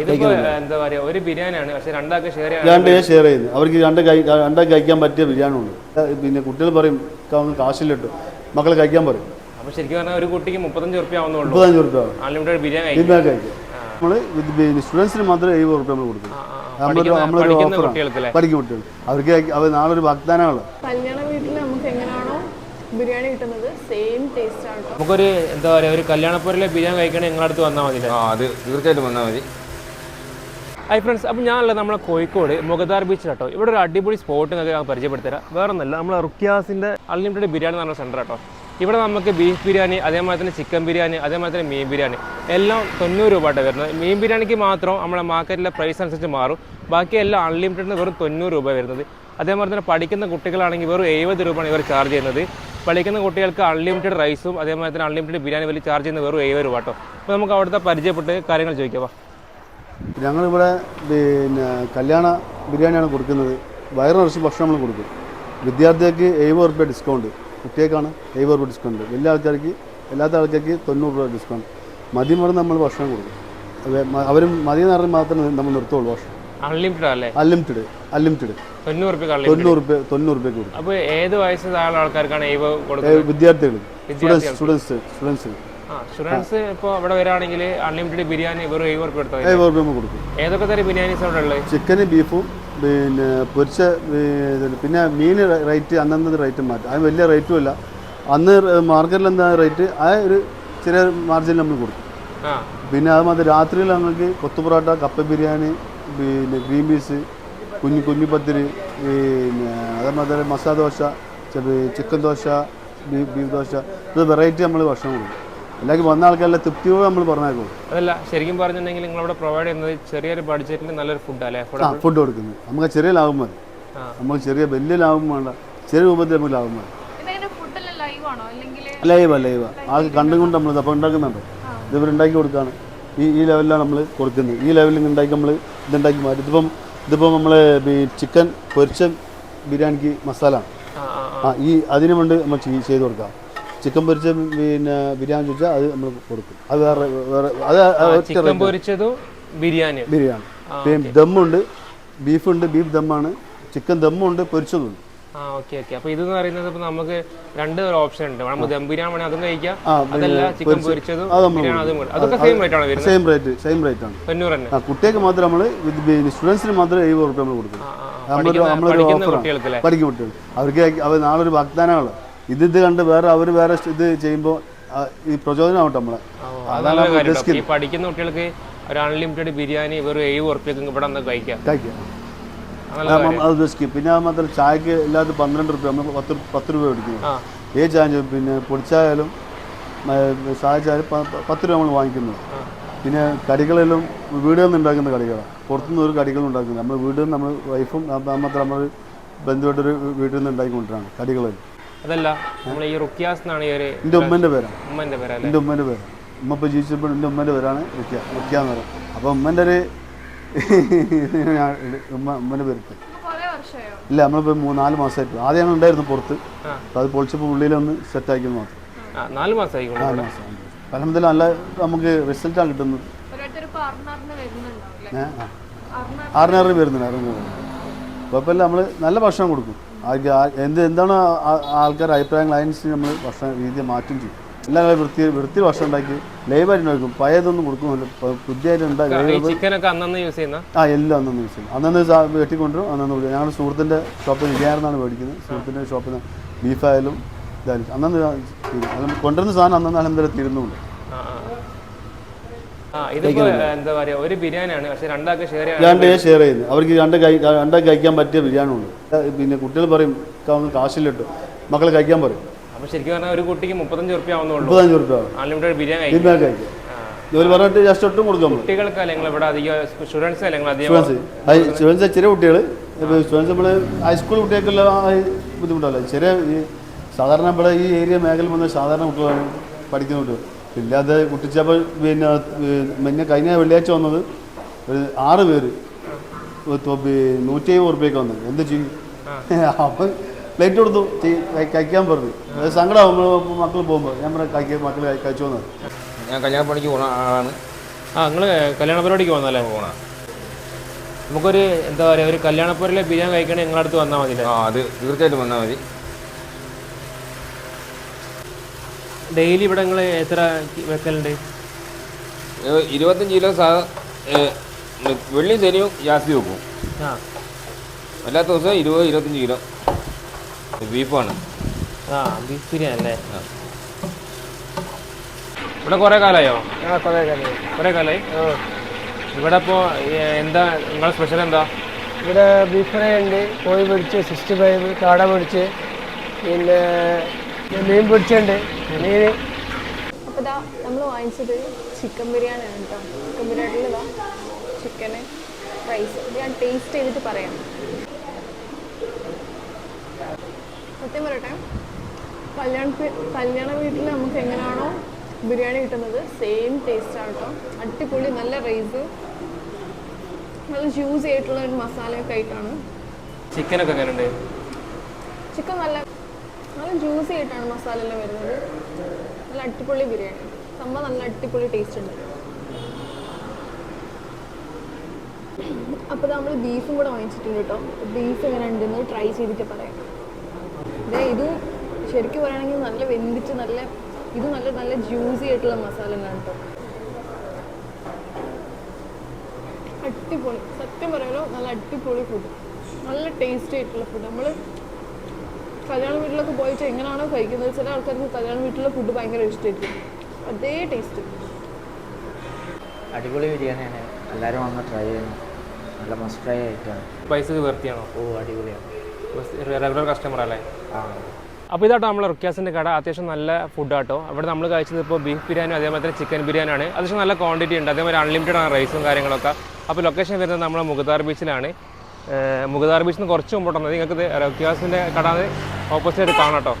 ഇതിപ്പോ എന്താ പറയാ ഒരു ബിരിയാണിയാണ് പക്ഷെ രണ്ടാൾക്ക് ഷെയർ രണ്ട് ഷെയർ ചെയ്യുന്നത് അവർക്ക് രണ്ട് രണ്ടാൾക്ക് കഴിക്കാൻ പറ്റിയ ബിരിയാണി ഉണ്ട് പിന്നെ കുട്ടികൾ പറയും "ഇക്ക, കാശിലിട്ടു മക്കൾ കഴിക്കാൻ പറയും. അപ്പൊ ശരിക്കും പറഞ്ഞാൽ ഒരു കുട്ടിക്ക് മുപ്പത്തഞ്ച് റുപ്യ ആവുന്നുള്ളൂ മുപ്പത്തഞ്ച് റുപ്യ അൺലിമിറ്റഡ് ബിരിയാണി കഴിക്കും. ബിരിയാണി കഴിക്കും നമ്മൾ സ്റ്റുഡൻസിന് മാത്രമേ എഴുപത് റുപ്യ നമ്മൾ കൊടുക്കും. നമ്മളൊരു നമ്മളൊരു ഓഫറാണ് പഠിക്കും കുട്ടികൾ. അവർക്ക് അവർ നാളെ ഒരു വാഗ്ദാനമാണ് കല്യാണ വീട്ടിൽ നമുക്ക് എങ്ങനെയാണോ ബിരിയാണി കിട്ടുന്നത് സെയിം ടേസ്റ്റ് ആണ് നമുക്കൊരു എന്താ പറയുക ഒരു കല്യാണപ്പുരയിലെ ബിരിയാണി കഴിക്കണേ നിങ്ങളടുത്ത് അടുത്ത് വന്നാൽ മതി ആ അത് തീർച്ചയായിട്ടും വന്നാൽ മതി. ഹൈ ഫ്രണ്ട്സ് അപ്പോൾ ഞാനുള്ളത് നമ്മളെ കോഴിക്കോട് മുഗദാർ ബീച്ച് കേട്ടോ ഇവിടെ ഒരു അടിപൊളി സ്പോട്ട് നിങ്ങൾക്ക് ഞാൻ പരിചയപ്പെടുത്തരാം. വേറെ ഒന്നല്ല നമ്മളെ റുക്കിയാസിന്റെ അൺലിമിറ്റഡ് ബിരിയാണി പറഞ്ഞ സെന്റർ കേട്ടോ ഇവിടെ നമുക്ക് ബീഫ് ബിരിയാണി അതേമാതിരി തന്നെ ചിക്കൻ ബിരിയാണി അതേമാതിരി തന്നെ മീൻ ബിരിയാണി എല്ലാം തൊണ്ണൂറ് രൂപ ആട്ടോ വരുന്നത്. മീൻ ബിരിയാണിക്ക് മാത്രം നമ്മുടെ മാർക്കറ്റിലെ പ്രൈസ് അനുസരിച്ച് മാറും. ബാക്കി എല്ലാം അൺലിമിറ്റഡിന് വെറും തൊണ്ണൂറ് രൂപ വരുന്നത്. അതേമാതിരി തന്നെ പഠിക്കുന്ന കുട്ടികളാണെങ്കിൽ വെറും എഴുപത് രൂപയാണ് ഇവർ ചാർജ് ചെയ്യുന്നത്. പഠിക്കുന്ന കുട്ടികൾക്ക് അൺലിമിറ്റഡ് റൈസും അതേമാതിരി തന്നെ അൺലിമിറ്റഡ് ബിരിയാണി വലിയ ചാർജ് ചെയ്യുന്നത് വെറും എഴുപത് രൂപ കേട്ടോ അപ്പോൾ നമുക്ക് അവിടുത്തെ പരിചയപ്പെട്ട് കാര്യങ്ങൾ ചോദിക്കാം. ഞങ്ങളിവിടെ പിന്നെ കല്യാണ ബിരിയാണിയാണ് കൊടുക്കുന്നത്. വയറ് നിറച്ച് ഭക്ഷണം നമ്മൾ കൊടുക്കും വിദ്യാർത്ഥികൾക്ക് എഴുപത് റുപ്യ ഡിസ്കൗണ്ട് കുട്ടികൾക്കാണ് എഴുപത് റുപ്യ ഡിസ്കൗണ്ട് വലിയ ആൾക്കാർക്ക് എല്ലാത്ത ആൾക്കാർക്ക് തൊണ്ണൂറ് രൂപ ഡിസ്കൗണ്ട് മതി മറന്ന് നമ്മൾ ഭക്ഷണം കൊടുക്കും. അവരും മതി എന്ന് പറഞ്ഞാൽ മാത്രമേ നമ്മൾ നിർത്തുള്ളൂ ഭക്ഷണം. അൺലിമിറ്റഡ് അൺലിമിറ്റഡ് തൊണ്ണൂറ് റുപ്യ തൊണ്ണൂറ് റുപ്യ തൊണ്ണൂറ് റുപ്യക്ക് കൊടുക്കും. അപ്പോൾ ഏത് വയസ്സ് ആൾക്കാർക്കാണ് വിദ്യാർത്ഥികൾ സ്റ്റുഡൻസ് സ്റ്റുഡൻസ് സ്റ്റുഡൻസ് ആ സ്റ്റുഡൻസ് ഇപ്പോൾ ഇവിടെ വരാണെങ്കിൽ അൺലിമിറ്റഡ് ബിരിയാണി വെറും എഴുപത് റുപ്യ എടുത്താൽ മതി. എഴുപത് റുപ്യ കൊടുക്കും. ഏതൊക്കെ തരം ബിരിയാണീസ് അവിടെ ഉള്ളത് ചിക്കന് ബീഫും പിന്നെ പൊരിച്ച പിന്നെ മീൻ റേറ്റ് അന്നത് റേറ്റ് മാറ്റും. അത് വലിയ റേറ്റും അല്ല. അന്ന് മാർക്കറ്റിൽ എന്താ റേറ്റ്? ആ ഒരു ചെറിയ മാർജിൻ നമ്മൾ കൊടുക്കും. പിന്നെ അത് മാത്രം രാത്രിയിൽ ഞങ്ങൾക്ക് കൊത്തുപൊറോട്ട കപ്പ ബിരിയാണി പിന്നെ ഗ്രീൻ പീസ് കുഞ്ഞു കുഞ്ഞിപ്പത്തിരി പിന്നെ അതേമാതിരി masala dosa chicken dosa beef beef dosa. ഇത് വെറൈറ്റി നമ്മൾ ഭക്ഷണം കൊടുക്കും. അല്ലെങ്കിൽ വന്ന ആൾക്കാരെല്ലാം തൃപ്തിയോടെ നമ്മൾ പറഞ്ഞേക്കും. അതല്ല ശരിക്കും പറഞ്ഞിട്ടുണ്ടെങ്കിൽ നിങ്ങളവിടെ പ്രൊവൈഡ് ചെയ്യുന്നത് ചെറിയൊരു ബഡ്ജറ്റിൽ നല്ലൊരു ഫുഡ് അല്ലേ? ആ ഫുഡ് കൊടുക്കുന്നത് നമുക്ക് ചെറിയ ലാഭം മതി ആ. നമുക്ക് ചെറിയ വലിയ ലാഭം വേണ്ട. ചെറിയ രൂപത്തിൽ നമുക്ക് ലാഭം മതി ലൈവ് ലൈവാ ലൈവാ ആൾക്ക് കണ്ടും കൊണ്ട് നമ്മൾ ഇതപ്പം ഉണ്ടാക്കുന്നുണ്ട്. ഇത് ഇവർ ഉണ്ടാക്കി കൊടുക്കുകയാണ് ഈ ഈ ലെവലിലാണ് നമ്മൾ കൊടുക്കുന്നത്. ഈ ലെവലിൽ ഉണ്ടാക്കി നമ്മൾ ഇതുണ്ടാക്കി മാറ്റി. ഇതിപ്പം ഇതിപ്പം നമ്മൾ ചിക്കൻ പൊരിച്ച ബിരിയാണിക്ക് മസാല. ആ ആ ആ. ആ ഈ അതിനു വേണ്ടി നമ്മൾ ചെയ്- ചെയ്ത് കൊടുക്കാം. ചിക്കൻ പൊരിച്ച പിന്നെ ബിരിയാണി ചോദിച്ചാൽ അത് നമ്മൾ കൊടുക്കും. അത് വേറെ വേറെ അത് ചിക്കൻ പൊരിച്ചതും ബിരിയാണി. ബിരിയാണി പിന്നെ ദമ്മുണ്ട് ബീഫുണ്ട് ബീഫ് ദമ്മാണ് ചിക്കൻ ദമ്മുണ്ട് പൊരിച്ചതുണ്ട് ആ ഓക്കെ ഓക്കെ. അപ്പോൾ ഇതെന്ന് പറയുന്നത് ഇപ്പൊ നമുക്ക് രണ്ട് ഓപ്ഷൻ ഉണ്ട്. നമുക്ക് ദം ബിരിയാണി വേണമെങ്കിൽ അതും കഴിക്കാം. അതല്ല ചിക്കൻ പൊരിച്ചതും ബിരിയാണി അതും അതൊക്കെ സെയിം റേറ്റ് ആണ് വരുന്നത്. സെയിം റേറ്റ് സെയിം റേറ്റ് ആണ്. തൊണ്ണൂറ് തന്നെ. കുട്ടികൾക്ക് മാത്രം നമ്മൾ സ്റ്റുഡൻസിന് മാത്രം എഴുപത് റുപ്യ നമ്മൾ കൊടുക്കും. നമ്മളൊരു പഠിക്കുന്ന- പഠിക്കുന്ന ഓഫറാണ് കുട്ടികൾക്ക് അല്ലേ പഠിക്കും കുട്ടികൾ അവർക്ക് അവർ നാളെ ഒരു വാഗ്ദാനമാണ് ഇത് ഇത് കണ്ട് വേറെ അവർ വേറെ ഇത് ചെയ്യുമ്പോൾ ഈ പ്രചോദനമാവട്ടെ നമ്മളെ. ഓ, അത് നല്ല കാര്യം കേട്ടോ. ഈ പഠിക്കുന്ന കുട്ടികൾക്ക് ഒരു അൺലിമിറ്റഡ് ബിരിയാണി വെറും ഏഴ് ഉറപ്പിക്കും ഇവിടെ കഴിക്കാം. കഴിക്കാം. അത് ഉദ്ദേശിക്കും പിന്നെ അത് മാത്രം ചായക്ക് ഇല്ലാത്ത പന്ത്രണ്ട് റുപ്യ നമ്മൾ പത്ത് പത്ത് രൂപ മേടിക്കുന്നു. ഏ ചായ പിന്നെ പൊടിച്ചായാലും ചായ ചായ പത്ത് രൂപ നമ്മൾ വാങ്ങിക്കുന്നത് പിന്നെ കടികളെല്ലാം വീടുകളിൽ നിന്ന് ഉണ്ടാക്കുന്ന കടികളാണ് പുറത്തുനിന്ന് ഒരു കടികളും ഉണ്ടാക്കുന്നത് നമ്മൾ വീട്ടിൽ നമ്മൾ വൈഫും മാത്രം നമ്മൾ ബന്ധുവായിട്ടൊരു വീട്ടിൽ നിന്ന് ഉണ്ടാക്കിക്കൊണ്ടിട്ടാണ് കടികളെല്ലാം അതല്ല നമ്മൾ ഈ റുക്കിയാസ് എന്നാണ് ഈ ഒരു എന്റെ ഉമ്മന്റെ പേരാണ് ഉമ്മന്റെ പേരാണ് എന്റെ ഉമ്മന്റെ പേര്. ഉമ്മ ഇപ്പോൾ ജീവിച്ചപ്പോൾ എന്റെ ഉമ്മന്റെ പേരാണ് റുക്യ റുക്യ എന്ന് പറയുന്നത് അപ്പോൾ ഉമ്മന്റെ ഒരു ഞാൻ ഉമ്മ ഉമ്മന്റെ പേരിട്ട് ഇല്ല നമ്മളിപ്പോൾ മൂന്ന് നാല് മാസമായിട്ട് ആദ്യമാണ് ഉണ്ടായിരുന്നു പുറത്ത്. അപ്പോൾ അത് പൊളിച്ചപ്പോൾ ഉള്ളിലൊന്ന് സെറ്റാക്കിയത് മാത്രം. നാല് മാസമായി നാല് മാസം അലഹമ്മദില്ല നല്ല നമുക്ക് റിസൾട്ടാണ് കിട്ടുന്നത്. ആറിനാറ് വരുന്നുണ്ട് ആറിന് കുഴപ്പമില്ല നമ്മൾ നല്ല ഭക്ഷണം കൊടുക്കും. എന്ത് എന്താണ് ആൾക്കാരുടെ അഭിപ്രായങ്ങൾ അതിനനുസരിച്ച് നമ്മൾ ഭക്ഷണ രീതി മാറ്റം ചെയ്യും. എല്ലാ വൃത്തി വൃത്തി ഭക്ഷണം ഉണ്ടാക്കി ലൈവായിട്ട് നോക്കും പഴയതൊന്നും കൊടുക്കുമല്ലോ പുതിയതായിട്ട് ഉണ്ടാക്കി ആ എല്ലാം അന്നന്ന് യൂസ് ചെയ്യും അന്നന്ന് സാ- വെട്ടിക്കൊണ്ടുവരും അന്നന്ന് കൊടുക്കും. ഞങ്ങളുടെ സുഹൃത്തിന്റെ ഷോപ്പിൽ നിന്ന് ഇല്ലായിരുന്നാണ് മേടിക്കുന്നത്. സുഹൃത്തിന്റെ ഷോപ്പിൽ നിന്ന് ബീഫായാലും ഇതായാലും അന്നന്ന് തീരും കൊണ്ടുവരുന്ന സാധനം ആ. ആ ഇതിപ്പോ എന്താ പറയാ ഒരു ബിരിയാണിയാണ് പക്ഷെ രണ്ടാൾക്ക് ഷെയർ രണ്ട് ഷെയർ ചെയ്യുന്നത് അവർക്ക് രണ്ട് രണ്ടേ രണ്ടാൾക്ക് കഴിക്കാൻ പറ്റിയ ബിരിയാണി ഉണ്ട്. പിന്നെ കുട്ടികൾ പറയും "ഇക്ക, ഒന്ന് കാശിലിട്ടു മക്കൾ കഴിക്കാൻ പറയും. അപ്പൊ ശരിക്കും പറഞ്ഞാൽ ഒരു കുട്ടിക്ക് മുപ്പത്തഞ്ച് റുപ്യ ആവുന്നുള്ളൂ മുപ്പത്തഞ്ച് റുപ്യ അൺലിമിറ്റഡ് ബിരിയാണി കഴിക്കും. ബിരിയാണി കഴിക്കും. ഇവർ പറഞ്ഞിട്ട് ജസ്റ്റ് ഒട്ടും കൊടുക്കും നമ്മൾ കുട്ടികൾക്ക് അല്ലെങ്കിൽ ഇവിടെ അധികം സ്റ്റുഡൻസ് അല്ലെങ്കിൽ അധികം സ്റ്റുഡൻസ് സ്റ്റുഡൻസ് ചെറിയ കുട്ടികൾ സ്റ്റുഡൻസ് നമ്മൾ ഹൈസ്കൂൾ കുട്ടികൾക്കുള്ള ബുദ്ധിമുട്ടല്ല? ചെറിയ സാധാരണ ഇവിടെ ഈ ഏരിയ മേഖല വന്ന സാധാരണ കുട്ടികളാണ് പഠിക്കുന്ന കുട്ടികൾ. ഇല്ലാതെ കുട്ടിച്ചപ്പോൾ പിന്നെ പിന്നെ കഴിഞ്ഞ വെള്ളിയാഴ്ച വന്നത് ഒരു ആറ് പേര്. നൂറ്റി അമ്പത് ഉറുപ്പ്യൊക്കെ വന്നത് എന്ത് ചെയ്യും? അപ്പം പ്ലേറ്റ് കൊടുത്തു. കഴിക്കാൻ പറഞ്ഞു. അത് സങ്കടമാകുമ്പോൾ മക്കൾ പോകുമ്പോൾ ഞാൻ പറഞ്ഞു കഴിക്കാൻ മക്കൾ കഴിച്ചു വന്നത് ഞാൻ കല്യാണ പണിക്ക് പോകുന്ന ആളാണ്. ആ നിങ്ങൾ കല്യാണ പരിപാടിക്ക് വന്നല്ലേ പോകണം നമുക്കൊരു എന്താ പറയുക ഒരു കല്യാണപ്പുരയിലെ ബിരിയാണി കഴിക്കണേ നിങ്ങളടുത്ത് അടുത്ത് വന്നാൽ മതി ആ അത് തീർച്ചയായിട്ടും വന്നാൽ മതി. ഡെയിലി ഇവിടെ നിങ്ങൾ എത്ര വെക്കലുണ്ട്? ഇരുപത്തഞ്ച് കിലോ സാ വെള്ളി വെള്ളിയും ശനിയും ജാസ്തി വെക്കും. ആ. അല്ലാത്ത ദിവസം ഇരുപത് ഇരുപത്തഞ്ച് കിലോ. ബീഫാണ്. ആ ബീഫ് ബിരിയാണി അല്ലേ ഇവിടെ കുറേ കാലമായോ ആ കുറേ കാലമായി കുറേ കാലമായി ഇവിടെ ഇപ്പോൾ എന്താ നിങ്ങളുടെ സ്പെഷ്യൽ എന്താ? ഇവിടെ ബീഫ് ഫ്രൈ ഉണ്ട് കോഴി പൊടിച്ച് സിക്സ്റ്റി ഫൈവ് കാട പൊടിച്ച് പിന്നെ മീൻ പിടിച്ചുണ്ട് മീൻ. അപ്പോൾ ഇതാ നമ്മൾ വാങ്ങിച്ചത് ചിക്കൻ ബിരിയാണിയാണ് കേട്ടോ ചിക്കൻ ബിരിയാണിയിൽ ഇതാ ചിക്കന് റൈസ് ഞാൻ ടേസ്റ്റ് ചെയ്തിട്ട് പറയാം. സത്യം പറയട്ടെ കല്യാണ കല്യാണ വീട്ടിൽ നമുക്ക് എങ്ങനെയാണോ ബിരിയാണി കിട്ടുന്നത് സെയിം ടേസ്റ്റ് ആണ് കേട്ടോ അടിപൊളി നല്ല റൈസ് നല്ല ജ്യൂസ് ആയിട്ടുള്ള ഒരു മസാലയൊക്കെ ആയിട്ടാണ്. ചിക്കനൊക്കെ എങ്ങനെയുണ്ട്? ചിക്കൻ നല്ല നല്ല ജ്യൂസി ആയിട്ടാണ് മസാല എല്ലാം വരുന്നത്. നല്ല അടിപൊളി ബിരിയാണി. സംഭവം നല്ല അടിപൊളി ടേസ്റ്റ് ഉണ്ട്. അപ്പോൾ നമ്മൾ ബീഫും കൂടെ വാങ്ങിച്ചിട്ടുണ്ട് കേട്ടോ. ബീഫ് എങ്ങനെ ഉണ്ടെന്ന് ട്രൈ ചെയ്തിട്ട് പറയാം. ഇതേ ഇത് ശരിക്കും പറയുകയാണെങ്കിൽ നല്ല വെന്തിച്ച് നല്ല ഇത് നല്ല നല്ല ജ്യൂസി ആയിട്ടുള്ള മസാല തന്നെയാണ് കേട്ടോ. അടിപൊളി. സത്യം പറയാലോ നല്ല അടിപൊളി ഫുഡ് നല്ല ടേസ്റ്റി ആയിട്ടുള്ള ഫുഡ് നമ്മൾ കല്യാണ വീട്ടിലൊക്കെ പോയിട്ട് എങ്ങനെയാണോ കഴിക്കുന്നത് ചില ആൾക്കാർക്ക് കല്യാണ വീട്ടിലെ ഫുഡ് ഭയങ്കര ഇഷ്ടമായിരിക്കും അതേ ടേസ്റ്റ് അടിപൊളി ബിരിയാണിയാണ് എല്ലാവരും വന്ന് ട്രൈ ചെയ്യണം നല്ല മസ്റ്റ് ട്രൈ ആയിട്ടാണ്. പൈസ വൃത്തിയാണോ ഓ അടിപൊളിയാണ്. റെഗുലർ കസ്റ്റമർ അല്ലേ? ആ. അപ്പോൾ ഇതാട്ടോ നമ്മളെ റുക്യാസിന്റെ കട. അത്യാവശ്യം നല്ല ഫുഡ് ആട്ടോ. അവിടെ നമ്മൾ കഴിച്ചത് ഇപ്പോൾ ബീഫ് ബിരിയാണി അതേപോലെ തന്നെ ചിക്കൻ ബിരിയാണിയാണ് അത്യാവശ്യം നല്ല ക്വാണ്ടിറ്റി ഉണ്ട്. അതേപോലെ അൺലിമിറ്റഡ് ആണ് റൈസും കാര്യങ്ങളൊക്കെ. അപ്പോൾ ലൊക്കേഷൻ വരുന്നത് നമ്മുടെ മുഗദാർ ബീച്ചിലാണ് മുഗദാർ ബീച്ചിൽ നിന്ന് കുറച്ച് മുമ്പോട്ട് വന്നത് നിങ്ങൾക്ക് റുക്യാസിന്റെ കടാതെ ഓപ്പോസിറ്റ് ആയിട്ട് കാണാം കേട്ടോ.